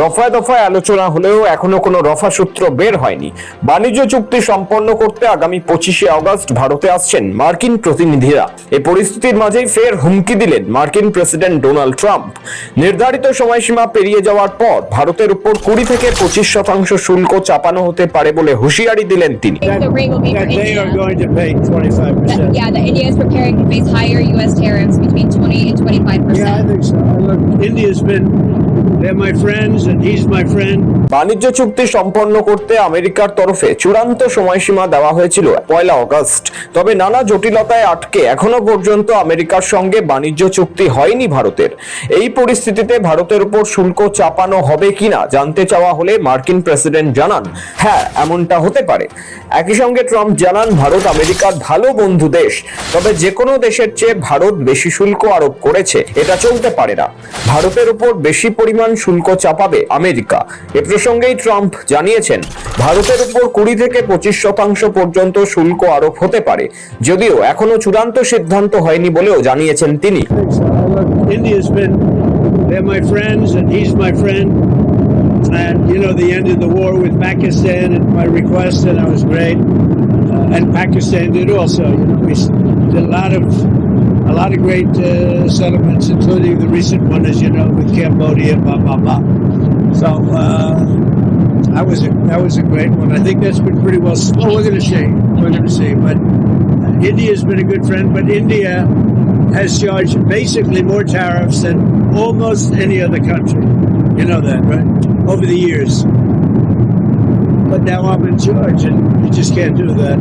দফায় দফায় আলোচনা হলেও এখনও কোনো রফা সূত্র বের হয়নি। বাণিজ্য চুক্তি সম্পন্ন করতে আগামী পঁচিশে অগস্ট ভারতে আসছেন মার্কিন প্রতিনিধিরা। এ পরিস্থিতির মাঝেই ফের হুমকি দিলেন মার্কিন প্রেসিডেন্ট ডোনাল্ড ট্রাম্প। নির্ধারিত সময়সীমা পেরিয়ে যাওয়ার পর ভারতের উপর কুড়ি থেকে পঁচিশ শতাংশ শুল্ক চাপানো হতে পারে বলে হুঁশিয়ারি দিলেন তিনি। They're my friends. বাণিজ্য চুক্তি সম্পন্ন করতে আমেরিকার তরফে চূড়ান্ত সময়সীমা দেওয়া হয়েছিল পয়লা অগস্ট। তবে নানা জটিলতায় আটকে এখনও পর্যন্ত আমেরিকার সঙ্গে বাণিজ্য চুক্তি হয়নি ভারতের। এই পরিস্থিতিতে ভারতের উপর শুল্ক চাপানো হবে কিনা জানতে চাওয়া হলে মার্কিন প্রেসিডেন্ট জানান। হ্যাঁ এমনটা হতে পারে। একই সঙ্গে ট্রাম্প জানান, ভারত আমেরিকার ভালো বন্ধু দেশ। তবে যে কোনো দেশের চেয়ে ভারত বেশি শুল্ক আরোপ করেছে, এটা চলতে পারে না। ভারতের উপর বেশি পরিমাণ শুল্ক চাপাবে আমেরিকা এ প্রসঙ্গেই ট্রাম্প জানিয়েছেন ভারতের উপর কুড়ি থেকে পঁচিশ শতাংশ পর্যন্ত শুল্ক আরোপ হতে পারে যদিও এখনও চূড়ান্ত সিদ্ধান্ত হয়নি বলেও জানিয়েছেন তিনি I they're my friends and he's my friend. And, you know, the end of the war with Pakistan at my request, and that was great. Uh, and Pakistan did also. You know, we did a lot of, a lot of great uh, settlements, including the recent one, as you know, with Cambodia, blah, blah, blah. So, uh, that was a, that was a great one. I think that's been pretty well, well, we're going to see. We're going to see. But uh, India's been a good friend, but India has charged basically more tariffs than almost any other country. You know that, right? Over the years. But now I'm in charge, and you just can't do that.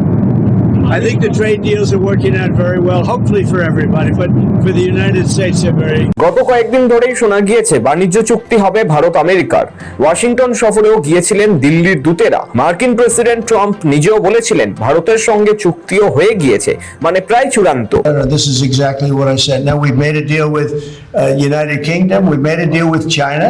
I think the trade deals are working out very well, hopefully for everybody, but for the United States, they're very গত কয়েকদিন ধরেই শোনা গিয়েছে বাণিজ্য চুক্তি হবে ভারত আমেরিকার Washington সফরেও গিয়েছিলেন দিল্লির দূতেরা মার্কিন প্রেসিডেন্ট ট্রাম্প নিজেও বলেছিলেন ভারতের সঙ্গে চুক্তিও হয়ে গিয়েছে মানে প্রায় চূড়ান্ত this is exactly what I said. Now, we've made a deal with uh, United Kingdom, we've made a deal with China,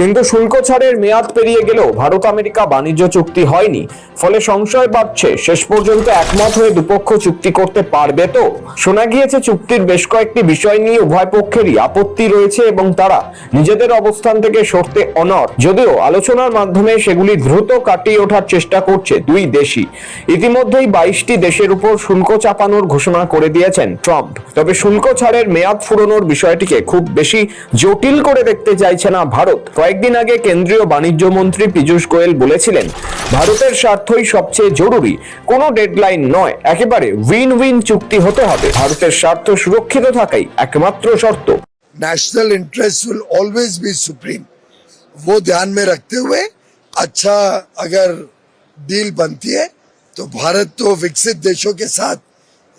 কিন্তু শুল্ক ছাড়ের মেয়াদ পেরিয়ে গেলেও ভারত আমেরিকা বাণিজ্য চুক্তি হয়নি। ফলে সংশয় বাড়ছে, শেষ পর্যন্ত একমত হয়ে দুপক্ষ চুক্তি করতে পারবে তো? শোনা গিয়েছে চুক্তির বেশ কয়েকটি বিষয় নিয়ে উভয় পক্ষেরই আপত্তি রয়েছে এবং তারা নিজেদের অবস্থান থেকে সরতে অনর যদিও আলোচনার মাধ্যমে সেগুলি দ্রুত কাটিয়ে ওঠার চেষ্টা করছে দুই দেশই। ইতিমধ্যেই বাইশটি দেশের উপর শুল্ক চাপানোর ঘোষণা করে দিয়েছেন ট্রাম্প। তবে শুল্ক ছাড়ের মেয়াদ ফুরনোর বিষয়টিকে খুব বেশি জটিল করে দেখতে চাইছে না ভারত কয়েকদিন আগে কেন্দ্রীয় বাণিজ্য মন্ত্রী পীযূষ গোয়েল বলেছিলেন ভারতের স্বার্থই সবচেয়ে জরুরি কোনো ডেডলাইন নয় একেবারে উইন উইন চুক্তি হতে হবে ভারতের স্বার্থ সুরক্ষিত থাকাই একমাত্র শর্ত national interest will always be supreme वो ध्यान में रखते हुए अच्छा अगर डील बनती है तो भारत तो विकसित देशों के साथ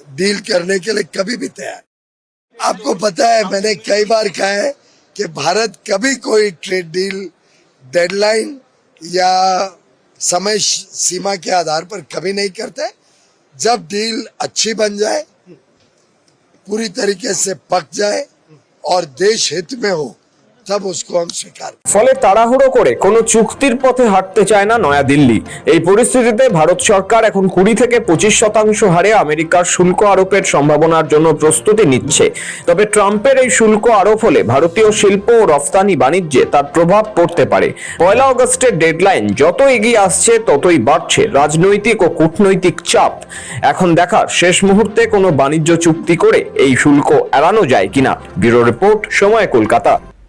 डील करने के लिए कभी भी तैयार आपको पता है, मैंने कई बार कहा है कि भारत कभी कोई ट्रेड डील डेडलाइन या समय सीमा के आधार पर कभी नहीं करता है। जब डील अच्छी बन जाए, पूरी तरीके से पक जाए और देश हित में हो ফলে তাড়াহুড়ো করে কোনো চুক্তির পথে হাঁটতে চায় না নয়াদিল্লি। এই পরিস্থিতিতে ভারত সরকার এখন কুড়ি থেকে পঁচিশ শতাংশ হারে আমেরিকার শুল্ক আরোপের সম্ভাবনার জন্য প্রস্তুতি নিচ্ছে। তবে ট্রাম্পের এই শুল্ক আরোপ হলে ভারতীয় শিল্প ও রফতানি বাণিজ্যে তার প্রভাব পড়তে পারে। পয়লা অগস্টের ডেডলাইন যত এগিয়ে আসছে, ততই বাড়ছে রাজনৈতিক ও কূটনৈতিক চাপ। এখন দেখার শেষ মুহূর্তে কোনো বাণিজ্য চুক্তি করে এই শুল্ক এড়ানো যায় কিনা? ব্যুরো রিপোর্ট সময় কলকাতা।